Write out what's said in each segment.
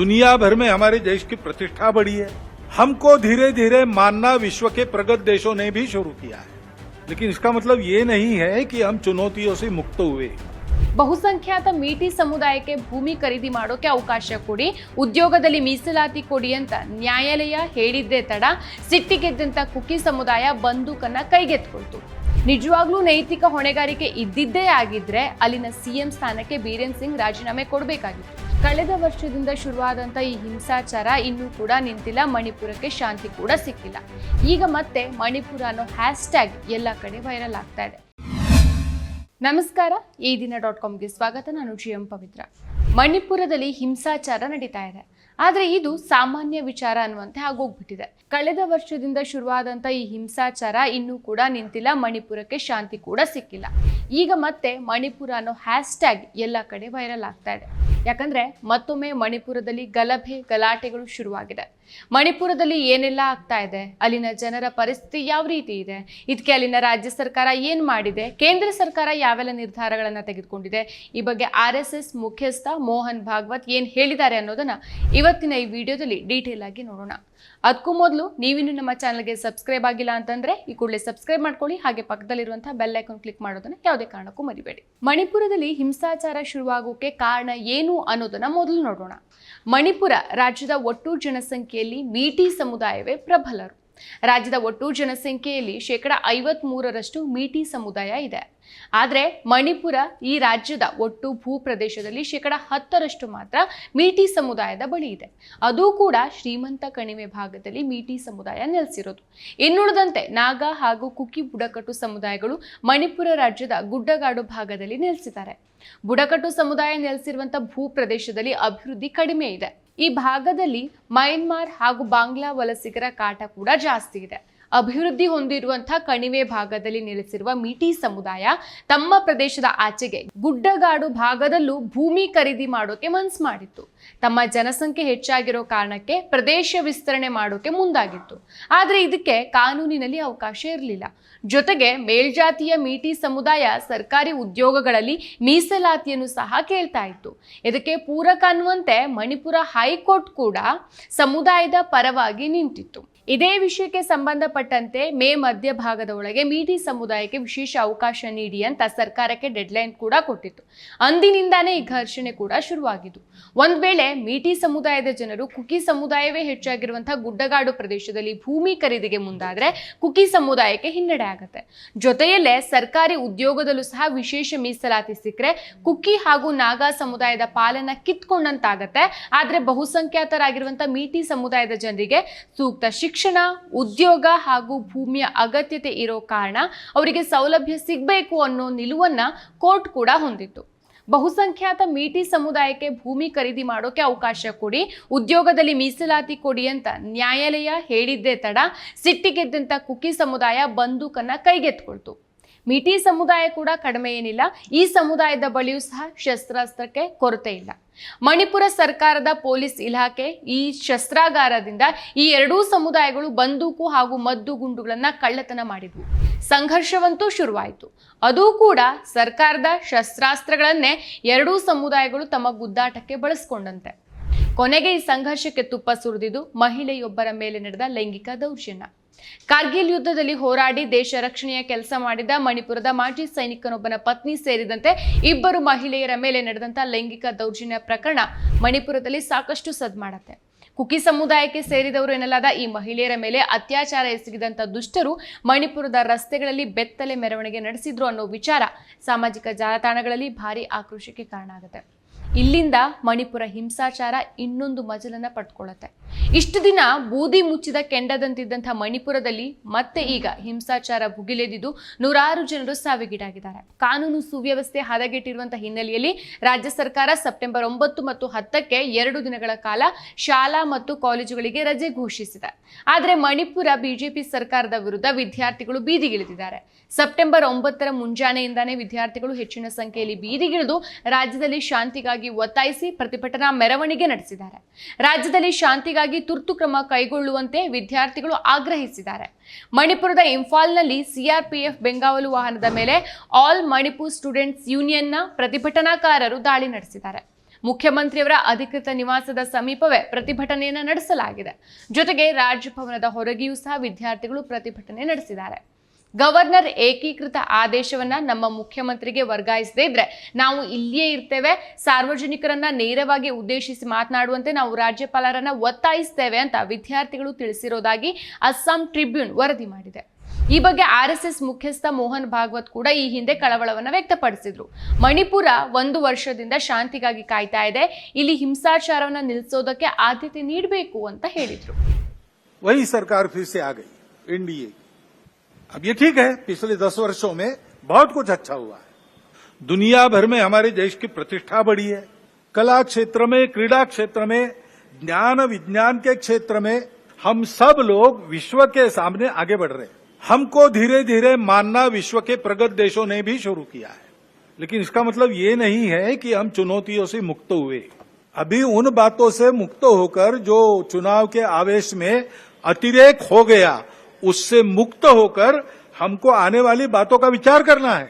दुनिया भर में हमारे देश की प्रतिष्ठा बढ़ी है हमको धीरे धीरे मानना विश्व के प्रगत देशों ने भी शुरू किया है लेकिन इसका मतलब ये नहीं है कि हम चुनौतियों से मुक्त हुए ಬಹುಸಂಖ್ಯಾತ ಮೀಟಿ ಸಮುದಾಯಕ್ಕೆ ಭೂಮಿ ಖರೀದಿ ಮಾಡೋಕೆ ಅವಕಾಶ ಕೊಡಿ ಉದ್ಯೋಗದಲ್ಲಿ ಮೀಸಲಾತಿ ಕೊಡಿ ಅಂತ ನ್ಯಾಯಾಲಯ ಹೇಳಿದ್ದೇ ತಡ ಸಿಟ್ಟಿಗೆದ್ದಂತ ಕುಕಿ ಸಮುದಾಯ ಬಂದೂಕನ್ನ ಕೈಗೆತ್ಕೊಳ್ತು ನಿಜವಾಗ್ಲೂ ನೈತಿಕ ಹೊಣೆಗಾರಿಕೆ ಇದ್ದಿದ್ದೇ ಆಗಿದ್ರೆ ಅಲ್ಲಿನ ಸಿಎಂ ಸ್ಥಾನಕ್ಕೆ ಬೀರೇನ್ ಸಿಂಗ್ ರಾಜೀನಾಮೆ ಕೊಡಬೇಕಾಗಿತ್ತು ಕಳೆದ ವರ್ಷದಿಂದ ಶುರುವಾದಂತ ಈ ಹಿಂಸಾಚಾರ ಇನ್ನೂ ಕೂಡ ನಿಂತಿಲ್ಲ. ಮಣಿಪುರಕ್ಕೆ ಶಾಂತಿ ಕೂಡ ಸಿಕ್ಕಿಲ್ಲ. ಈಗ ಮತ್ತೆ ಮಣಿಪುರ ಅನ್ನೋ ಹ್ಯಾಶ್ ಟ್ಯಾಗ್ ಎಲ್ಲ ಕಡೆ ವೈರಲ್ ಆಗ್ತಾ ಇದೆ. ನಮಸ್ಕಾರ. ಈ ದಿನ ಡಾಟ್ ಕಾಮ್ಗೆ ಸ್ವಾಗತ. ನಾನು ಜಿ ಎಂ ಪವಿತ್ರ. ಮಣಿಪುರದಲ್ಲಿ ಹಿಂಸಾಚಾರ ನಡೀತಾ ಇದೆ. ಆದರೆ ಇದು ಸಾಮಾನ್ಯ ವಿಚಾರ ಅನ್ನುವಂತೆ ಆಗೋಗ್ಬಿಟ್ಟಿದೆ. ಕಳೆದ ವರ್ಷದಿಂದ ಶುರುವಾದಂಥ ಈ ಹಿಂಸಾಚಾರ ಇನ್ನೂ ಕೂಡ ನಿಂತಿಲ್ಲ. ಮಣಿಪುರಕ್ಕೆ ಶಾಂತಿ ಕೂಡ ಸಿಕ್ಕಿಲ್ಲ. ಈಗ ಮತ್ತೆ ಮಣಿಪುರ ಅನ್ನೋ ಹ್ಯಾಶ್ ಟ್ಯಾಗ್ ಎಲ್ಲ ಕಡೆ ವೈರಲ್ ಆಗ್ತಾ ಇದೆ. ಯಾಕಂದ್ರೆ ಮತ್ತೊಮ್ಮೆ ಮಣಿಪುರದಲ್ಲಿ ಗಲಭೆ ಗಲಾಟೆಗಳು ಶುರುವಾಗಿದೆ. ಮಣಿಪುರದಲ್ಲಿ ಏನೆಲ್ಲ ಆಗ್ತಾ ಇದೆ? ಅಲ್ಲಿನ ಜನರ ಪರಿಸ್ಥಿತಿ ಯಾವ ರೀತಿ ಇದೆ? ಇದಕ್ಕೆ ಅಲ್ಲಿನ ರಾಜ್ಯ ಸರ್ಕಾರ ಏನ್ ಮಾಡಿದೆ? ಕೇಂದ್ರ ಸರ್ಕಾರ ಯಾವೆಲ್ಲ ನಿರ್ಧಾರಗಳನ್ನ ತೆಗೆದುಕೊಂಡಿದೆ? ಈ ಬಗ್ಗೆ ಆರ್ ಮುಖ್ಯಸ್ಥ ಮೋಹನ್ ಭಾಗವತ್ ಏನ್ ಹೇಳಿದ್ದಾರೆ ಅನ್ನೋದನ್ನ ಇವತ್ತಿನ ಈ ವಿಡಿಯೋದಲ್ಲಿ ಡೀಟೇಲ್ ಆಗಿ ನೋಡೋಣ. ಅದಕ್ಕೂ ಮೊದಲು ನೀವಿನ್ನು ನಮ್ಮ ಚಾನಲ್ಗೆ ಸಬ್ಸ್ಕ್ರೈಬ್ ಆಗಿಲ್ಲ ಅಂತಂದ್ರೆ ಈ ಕೂಡಲೇ ಸಬ್ಸ್ಕ್ರೈಬ್ ಮಾಡ್ಕೊಳ್ಳಿ. ಹಾಗೆ ಪಕ್ಕದಲ್ಲಿರುವಂತಹ ಬೆಲ್ ಐಕಾನ್ ಕ್ಲಿಕ್ ಮಾಡೋದನ್ನ ಯಾವುದೇ ಕಾರಣಕ್ಕೂ ಮರಿಬೇಡಿ. ಮಣಿಪುರದಲ್ಲಿ ಹಿಂಸಾಚಾರ ಶುರುವಾಗೋಕೆ ಕಾರಣ ಏನು ಅನ್ನೋದನ್ನ ಮೊದಲು ನೋಡೋಣ. ಮಣಿಪುರ ರಾಜ್ಯದ ಒಟ್ಟು ಜನಸಂಖ್ಯೆಯಲ್ಲಿ ಮೀಟಿ ಸಮುದಾಯವೇ ಪ್ರಬಲರು. ರಾಜ್ಯದ ಒಟ್ಟು ಜನಸಂಖ್ಯೆಯಲ್ಲಿ ಶೇಕಡ ಐವತ್ ಮೂರರಷ್ಟು ಮೀಟಿ ಸಮುದಾಯ ಇದೆ. ಆದರೆ ಮಣಿಪುರ ಈ ರಾಜ್ಯದ ಒಟ್ಟು ಭೂ ಪ್ರದೇಶದಲ್ಲಿ ಶೇಕಡ ಹತ್ತರಷ್ಟು ಮಾತ್ರ ಮೀಟಿ ಸಮುದಾಯದ ಬಳಿ ಇದೆ. ಅದು ಕೂಡ ಶ್ರೀಮಂತ ಕಣಿವೆ ಭಾಗದಲ್ಲಿ ಮೀಟಿ ಸಮುದಾಯ ನೆಲೆಸಿರೋದು. ಇನ್ನುಳಿದಂತೆ ನಾಗಾ ಹಾಗೂ ಕುಕ್ಕಿ ಬುಡಕಟ್ಟು ಸಮುದಾಯಗಳು ಮಣಿಪುರ ರಾಜ್ಯದ ಗುಡ್ಡಗಾಡು ಭಾಗದಲ್ಲಿ ನೆಲೆಸಿದ್ದಾರೆ. ಬುಡಕಟ್ಟು ಸಮುದಾಯ ನೆಲೆಸಿರುವಂಥ ಭೂ ಪ್ರದೇಶದಲ್ಲಿ ಅಭಿವೃದ್ಧಿ ಕಡಿಮೆ ಇದೆ. ಈ ಭಾಗದಲ್ಲಿ ಮಯನ್ಮಾರ್ ಹಾಗೂ ಬಾಂಗ್ಲಾ ವಲಸಿಗರ ಕಾಟ ಕೂಡ ಜಾಸ್ತಿ ಇದೆ. ಅಭಿವೃದ್ಧಿ ಹೊಂದಿರುವಂತಹ ಕಣಿವೆ ಭಾಗದಲ್ಲಿ ನೆಲೆಸಿರುವ ಮೀಟಿ ಸಮುದಾಯ ತಮ್ಮ ಪ್ರದೇಶದ ಆಚೆಗೆ ಗುಡ್ಡಗಾಡು ಭಾಗದಲ್ಲೂ ಭೂಮಿ ಖರೀದಿ ಮಾಡೋಕೆ ಮನ್ಸ್ ಮಾಡಿತ್ತು. ತಮ್ಮ ಜನಸಂಖ್ಯೆ ಹೆಚ್ಚಾಗಿರೋ ಕಾರಣಕ್ಕೆ ಪ್ರದೇಶ ವಿಸ್ತರಣೆ ಮಾಡೋಕೆ ಮುಂದಾಗಿತ್ತು. ಆದರೆ ಇದಕ್ಕೆ ಕಾನೂನಿನಲ್ಲಿ ಅವಕಾಶ ಇರಲಿಲ್ಲ. ಜೊತೆಗೆ ಮೇಲ್ಜಾತಿಯ ಮೀಟಿ ಸಮುದಾಯ ಸರ್ಕಾರಿ ಉದ್ಯೋಗಗಳಲ್ಲಿ ಮೀಸಲಾತಿಯನ್ನು ಸಹ ಕೇಳ್ತಾ ಇತ್ತು. ಇದಕ್ಕೆ ಪೂರಕ ಅನ್ನುವಂತೆ ಮಣಿಪುರ ಹೈಕೋರ್ಟ್ ಕೂಡ ಸಮುದಾಯದ ಪರವಾಗಿ ನಿಂತಿತ್ತು. ಇದೇ ವಿಷಯಕ್ಕೆ ಸಂಬಂಧಪಟ್ಟಂತೆ ಮೇ ಮಧ್ಯಭಾಗದ ಒಳಗೆ ಮೀಟಿ ಸಮುದಾಯಕ್ಕೆ ವಿಶೇಷ ಅವಕಾಶ ನೀಡಿ ಅಂತ ಸರ್ಕಾರಕ್ಕೆ ಡೆಡ್ಲೈನ್ ಕೂಡ ಕೊಟ್ಟಿತ್ತು. ಅಂದಿನಿಂದಾನೇ ಈ ಘರ್ಷಣೆ ಕೂಡ ಶುರುವಾಗಿದ್ದು. ಒಂದ್ ವೇಳೆ ಮೀಟಿ ಸಮುದಾಯದ ಜನರು ಕುಕಿ ಸಮುದಾಯವೇ ಹೆಚ್ಚಾಗಿರುವಂತಹ ಗುಡ್ಡಗಾಡು ಪ್ರದೇಶದಲ್ಲಿ ಭೂಮಿ ಖರೀದಿಗೆ ಮುಂದಾದ್ರೆ ಕುಕಿ ಸಮುದಾಯಕ್ಕೆ ಹಿನ್ನಡೆ ಆಗುತ್ತೆ. ಜೊತೆಯಲ್ಲೇ ಸರ್ಕಾರಿ ಉದ್ಯೋಗದಲ್ಲೂ ಸಹ ವಿಶೇಷ ಮೀಸಲಾತಿ ಸಿಕ್ಕರೆ ಕುಕ್ಕಿ ಹಾಗೂ ನಾಗಾ ಸಮುದಾಯದ ಪಾಲನ ಕಿತ್ಕೊಂಡಂತಾಗತ್ತೆ. ಆದ್ರೆ ಬಹುಸಂಖ್ಯಾತರಾಗಿರುವಂತಹ ಮೀಟಿ ಸಮುದಾಯದ ಜನರಿಗೆ ಸೂಕ್ತ ಶಿಕ್ಷಣ, ಉದ್ಯೋಗ ಹಾಗೂ ಭೂಮಿಯ ಅಗತ್ಯತೆ ಇರೋ ಕಾರಣ ಅವರಿಗೆ ಸೌಲಭ್ಯ ಸಿಗಬೇಕು ಅನ್ನೋ ನಿಲುವನ್ನ ಕೋರ್ಟ್ ಕೂಡ ಹೊಂದಿತ್ತು. ಬಹುಸಂಖ್ಯಾತ ಮೀಟಿ ಸಮುದಾಯಕ್ಕೆ ಭೂಮಿ ಖರೀದಿ ಮಾಡೋಕೆ ಅವಕಾಶ ಕೊಡಿ, ಉದ್ಯೋಗದಲ್ಲಿ ಮೀಸಲಾತಿ ಕೊಡಿ ಅಂತ ನ್ಯಾಯಾಲಯ ಹೇಳಿದ್ದೇ ತಡ ಸಿಟ್ಟಿಗೆದ್ದಂಥ ಕುಕ್ಕಿ ಸಮುದಾಯ ಬಂದೂಕನ್ನು ಕೈಗೆತ್ಕೊಳ್ತು ಮೀಟಿ ಸಮುದಾಯ ಕೂಡ ಕಡಿಮೆ ಏನಿಲ್ಲ. ಈ ಸಮುದಾಯದ ಬಳಿಯೂ ಸಹ ಶಸ್ತ್ರಾಸ್ತ್ರಕ್ಕೆ ಕೊರತೆ ಇಲ್ಲ. ಮಣಿಪುರ ಸರ್ಕಾರದ ಪೊಲೀಸ್ ಇಲಾಖೆ ಈ ಶಸ್ತ್ರಾಗಾರದಿಂದ ಈ ಎರಡೂ ಸಮುದಾಯಗಳು ಬಂದೂಕು ಹಾಗೂ ಮದ್ದು ಗುಂಡುಗಳನ್ನ ಕಳ್ಳತನ ಮಾಡಿದ್ವು. ಸಂಘರ್ಷವಂತೂ ಶುರುವಾಯಿತು. ಅದು ಕೂಡ ಸರ್ಕಾರದ ಶಸ್ತ್ರಾಸ್ತ್ರಗಳನ್ನೇ ಎರಡೂ ಸಮುದಾಯಗಳು ತಮ್ಮ ಗುದ್ದಾಟಕ್ಕೆ ಬಳಸ್ಕೊಂಡಂತೆ. ಕೊನೆಗೆ ಈ ಸಂಘರ್ಷಕ್ಕೆ ತುಪ್ಪ ಸುರಿದಿದ್ದು ಮಹಿಳೆಯೊಬ್ಬರ ಮೇಲೆ ನಡೆದ ಲೈಂಗಿಕ ದೌರ್ಜನ್ಯ. ಕಾರ್ಗಿಲ್ ಯುದ್ಧದಲ್ಲಿ ಹೋರಾಡಿ ದೇಶ ರಕ್ಷಣೆಯ ಕೆಲಸ ಮಾಡಿದ ಮಣಿಪುರದ ಮಾಜಿ ಸೈನಿಕನೊಬ್ಬನ ಪತ್ನಿ ಸೇರಿದಂತೆ ಇಬ್ಬರು ಮಹಿಳೆಯರ ಮೇಲೆ ನಡೆದಂತ ಲೈಂಗಿಕ ದೌರ್ಜನ್ಯ ಪ್ರಕರಣ ಮಣಿಪುರದಲ್ಲಿ ಸಾಕಷ್ಟು ಸದ್ಮಾಡತ್ತೆ ಕುಕಿ ಸಮುದಾಯಕ್ಕೆ ಸೇರಿದವರು ಎನ್ನಲಾದ ಈ ಮಹಿಳೆಯರ ಮೇಲೆ ಅತ್ಯಾಚಾರ ಎಸಗಿದಂಥ ದುಷ್ಟರು ಮಣಿಪುರದ ರಸ್ತೆಗಳಲ್ಲಿ ಬೆತ್ತಲೆ ಮೆರವಣಿಗೆ ನಡೆಸಿದ್ರು ಅನ್ನೋ ವಿಚಾರ ಸಾಮಾಜಿಕ ಜಾಲತಾಣಗಳಲ್ಲಿ ಭಾರಿ ಆಕ್ರೋಶಕ್ಕೆ ಕಾರಣ ಆಗುತ್ತೆ. ಇಲ್ಲಿಂದ ಮಣಿಪುರ ಹಿಂಸಾಚಾರ ಇನ್ನೊಂದು ಮಜಲನ್ನ ಪಡ್ಕೊಳ್ಳುತ್ತೆ. ಇಷ್ಟು ದಿನ ಬೂದಿ ಮುಚ್ಚಿದ ಕೆಂಡದಂತಿದ್ದಂಥ ಮಣಿಪುರದಲ್ಲಿ ಮತ್ತೆ ಈಗ ಹಿಂಸಾಚಾರ ಭುಗಿಲೆದಿದ್ದು ನೂರಾರು ಜನರು ಸಾವಿಗೀಡಾಗಿದ್ದಾರೆ. ಕಾನೂನು ಸುವ್ಯವಸ್ಥೆ ಹದಗೆಟ್ಟಿರುವಂತಹ ಹಿನ್ನೆಲೆಯಲ್ಲಿ ರಾಜ್ಯ ಸರ್ಕಾರ ಸೆಪ್ಟೆಂಬರ್ ಒಂಬತ್ತು ಮತ್ತು ಹತ್ತಕ್ಕೆ ಎರಡು ದಿನಗಳ ಕಾಲ ಶಾಲಾ ಮತ್ತು ಕಾಲೇಜುಗಳಿಗೆ ರಜೆ ಘೋಷಿಸಿದೆ. ಆದರೆ ಮಣಿಪುರ ಬಿಜೆಪಿ ಸರ್ಕಾರದ ವಿರುದ್ಧ ವಿದ್ಯಾರ್ಥಿಗಳು ಬೀದಿಗಿಳಿದಿದ್ದಾರೆ. ಸೆಪ್ಟೆಂಬರ್ ಒಂಬತ್ತರ ಮುಂಜಾನೆಯಿಂದಾನೇ ವಿದ್ಯಾರ್ಥಿಗಳು ಹೆಚ್ಚಿನ ಸಂಖ್ಯೆಯಲ್ಲಿ ಬೀದಿಗಿಳಿದು ರಾಜ್ಯದಲ್ಲಿ ಶಾಂತಿಗಾಗಿ ಒತ್ತಾಯಿಸಿ ಪ್ರತಿಭಟನಾ ಮೆರವಣಿಗೆ ನಡೆಸಿದ್ದಾರೆ. ರಾಜ್ಯದಲ್ಲಿ ಶಾಂತಿಗಾಗಿ ತುರ್ತು ಕ್ರಮ ಕೈಗೊಳ್ಳುವಂತೆ ವಿದ್ಯಾರ್ಥಿಗಳು ಆಗ್ರಹಿಸಿದ್ದಾರೆ. ಮಣಿಪುರದ ಇಂಫಾಲ್ನಲ್ಲಿ ಸಿಆರ್ಪಿಎಫ್ ಬೆಂಗಾವಲು ವಾಹನದ ಮೇಲೆ ಆಲ್ ಮಣಿಪುರ್ ಸ್ಟೂಡೆಂಟ್ಸ್ ಯೂನಿಯನ್ನ ಪ್ರತಿಭಟನಾಕಾರರು ದಾಳಿ ನಡೆಸಿದ್ದಾರೆ. ಮುಖ್ಯಮಂತ್ರಿಯವರ ಅಧಿಕೃತ ನಿವಾಸದ ಸಮೀಪವೇ ಪ್ರತಿಭಟನೆಯನ್ನು ನಡೆಸಲಾಗಿದೆ. ಜೊತೆಗೆ ರಾಜಭವನದ ಹೊರಗೆಯೂ ಸಹ ವಿದ್ಯಾರ್ಥಿಗಳು ಪ್ರತಿಭಟನೆ ನಡೆಸಿದ್ದಾರೆ. ಗವರ್ನರ್ ಏಕೀಕೃತ ಆದೇಶವನ್ನ ನಮ್ಮ ಮುಖ್ಯಮಂತ್ರಿಗೆ ವರ್ಗಾಯಿಸದೇ ಇದ್ರೆ ನಾವು ಇಲ್ಲಿಯೇ ಇರ್ತೇವೆ, ಸಾರ್ವಜನಿಕರನ್ನ ನೇರವಾಗಿ ಉದ್ದೇಶಿಸಿ ಮಾತನಾಡುವಂತೆ ನಾವು ರಾಜ್ಯಪಾಲರನ್ನ ಒತ್ತಾಯಿಸ್ತೇವೆ ಅಂತ ವಿದ್ಯಾರ್ಥಿಗಳು ತಿಳಿಸಿರೋದಾಗಿ ಅಸ್ಸಾಂ ಟ್ರಿಬ್ಯೂನ್ ವರದಿ ಮಾಡಿದೆ. ಈ ಬಗ್ಗೆ ಆರ್ ಎಸ್ ಮುಖ್ಯಸ್ಥ ಮೋಹನ್ ಭಾಗವತ್ ಕೂಡ ಈ ಹಿಂದೆ ಕಳವಳವನ್ನ ವ್ಯಕ್ತಪಡಿಸಿದ್ರು. ಮಣಿಪುರ ಒಂದು ವರ್ಷದಿಂದ ಶಾಂತಿಗಾಗಿ ಕಾಯ್ತಾ ಇದೆ, ಇಲ್ಲಿ ಹಿಂಸಾಚಾರವನ್ನ ನಿಲ್ಲಿಸೋದಕ್ಕೆ ಆದ್ಯತೆ ನೀಡಬೇಕು ಅಂತ ಹೇಳಿದ್ರು. अब ये ठीक है, पिछले दस वर्षों में बहुत कुछ अच्छा हुआ है। दुनिया भर में हमारे देश की प्रतिष्ठा बढ़ी है। कला क्षेत्र में, क्रीड़ा क्षेत्र में, ज्ञान विज्ञान के क्षेत्र में हम सब लोग विश्व के सामने आगे बढ़ रहे हैं। हमको धीरे धीरे मानना विश्व के प्रगत देशों ने भी शुरू किया है। लेकिन इसका मतलब ये नहीं है कि हम चुनौतियों से मुक्त हुए। अभी उन बातों से मुक्त होकर जो चुनाव के आवेश में अतिरेक हो गया उससे मुक्त होकर हमको आने वाली बातों का विचार करना है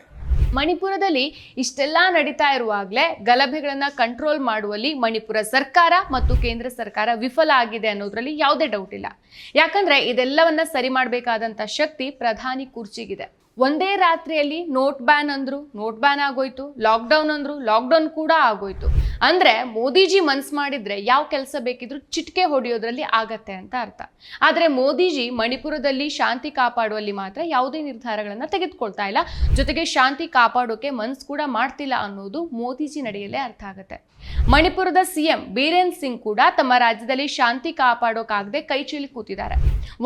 ಮಣಿಪುರದಲ್ಲಿ ಇಷ್ಟೆಲ್ಲ ನಡೀತಾ ಇರುವಾಗಲೇ ಗಲಭೆಗಳನ್ನ ಕಂಟ್ರೋಲ್ ಮಾಡುವಲ್ಲಿ ಮಣಿಪುರ ಸರ್ಕಾರ ಮತ್ತು ಕೇಂದ್ರ ಸರ್ಕಾರ ವಿಫಲ ಆಗಿದೆ ಅನ್ನೋದ್ರಲ್ಲಿ ಯಾವುದೇ ಡೌಟ್ ಇಲ್ಲ ಯಾಕಂದ್ರೆ ಇದೆಲ್ಲವನ್ನ ಸರಿ ಮಾಡಬೇಕಾದಂತ ಶಕ್ತಿ ಪ್ರಧಾನಿ ಕುರ್ಚಿಗಿದೆ ಒಂದೇ ರಾತ್ರಿಯಲ್ಲಿ ನೋಟ್ ಬ್ಯಾನ್ ಅಂದ್ರು ನೋಟ್ ಬ್ಯಾನ್ ಆಗೋಯ್ತು ಲಾಕ್ಡೌನ್ ಅಂದ್ರು ಲಾಕ್ಡೌನ್ ಕೂಡ ಆಗೋಯ್ತು ಅಂದ್ರೆ ಮೋದಿಜಿ ಮನ್ಸ್ ಮಾಡಿದ್ರೆ ಯಾವ ಕೆಲಸ ಬೇಕಿದ್ರು ಚಿಟಿಕೆ ಹೊಡೆಯೋದ್ರಲ್ಲಿ ಆಗತ್ತೆ ಅಂತ ಅರ್ಥ. ಆದ್ರೆ ಮೋದಿಜಿ ಮಣಿಪುರದಲ್ಲಿ ಶಾಂತಿ ಕಾಪಾಡುವಲ್ಲಿ ಮಾತ್ರ ಯಾವುದೇ ನಿರ್ಧಾರಗಳನ್ನ ತೆಗೆದುಕೊಳ್ತಾ ಇಲ್ಲ. ಜೊತೆಗೆ ಶಾಂತಿ ಕಾಪಾಡೋಕೆ ಮನ್ಸ್ ಕೂಡ ಮಾಡ್ತಿಲ್ಲ ಅನ್ನೋದು ಮೋದಿಜಿ ನಡೆಯಲ್ಲೇ ಅರ್ಥ ಆಗುತ್ತೆ. ಮಣಿಪುರದ ಸಿಎಂ ಬೀರೇನ್ ಸಿಂಗ್ ಕೂಡ ತಮ್ಮ ರಾಜ್ಯದಲ್ಲಿ ಶಾಂತಿ ಕಾಪಾಡೋಕಾಗದೆ ಕೈ ಚೀಲಿ ಕೂತಿದ್ದಾರೆ.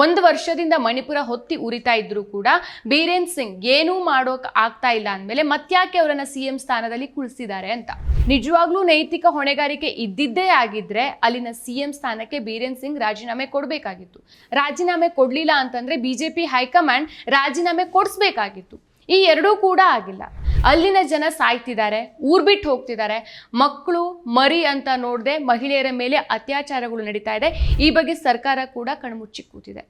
ಒಂದು ವರ್ಷದಿಂದ ಮಣಿಪುರ ಹೊತ್ತಿ ಉರಿತಾ ಇದ್ರು ಕೂಡ ಬೀರೇನ್ ಸಿಂಗ್ ಏನೂ ಮಾಡೋಕ್ ಆಗ್ತಾ ಇಲ್ಲ ಅಂದ್ಮೇಲೆ ಮತ್ಯಾಕೆ ಅವರನ್ನ ಸಿಎಂ ಸ್ಥಾನದಲ್ಲಿ ಕುಳಿಸಿದ್ದಾರೆ ಅಂತ. ನಿಜವಾಗ್ಲೂ ನೈತಿಕ ಹೊಣೆಗಾರಿಕೆ ಇದ್ದಿದ್ದೇ ಆಗಿದ್ರೆ ಅಲ್ಲಿನ ಸಿಎಂ ಸ್ಥಾನಕ್ಕೆ ಬೀರೇನ್ ಸಿಂಗ್ ರಾಜೀನಾಮೆ ಕೊಡಬೇಕಾಗಿತ್ತು. ರಾಜೀನಾಮೆ ಕೊಡಲಿಲ್ಲ ಅಂತಂದ್ರೆ ಬಿಜೆಪಿ ಹೈಕಮಾಂಡ್ ರಾಜೀನಾಮೆ ಕೊಡಿಸ್ಬೇಕಾಗಿತ್ತು. ಈ ಎರಡೂ ಕೂಡ ಆಗಿಲ್ಲ. ಅಲ್ಲಿನ ಜನ ಸಾಯ್ತಿದ್ದಾರೆ, ಊರ್ ಬಿಟ್ಟು ಹೋಗ್ತಿದ್ದಾರೆ. ಮಕ್ಕಳು ಮರಿ ಅಂತ ನೋಡದೆ ಮಹಿಳೆಯರ ಮೇಲೆ ಅತ್ಯಾಚಾರಗಳು ನಡೀತಾ ಇದೆ. ಈ ಬಗ್ಗೆ ಸರ್ಕಾರ ಕೂಡ ಕಣ್ಮುಚ್ಚಿ ಕೂತಿದೆ.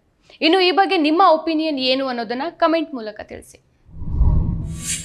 ಇನ್ನು ಈ ಬಗ್ಗೆ ನಿಮ್ಮ ಒಪಿನಿಯನ್ ಏನು ಅನ್ನೋದನ್ನ ಕಮೆಂಟ್ ಮೂಲಕ ತಿಳಿಸಿ.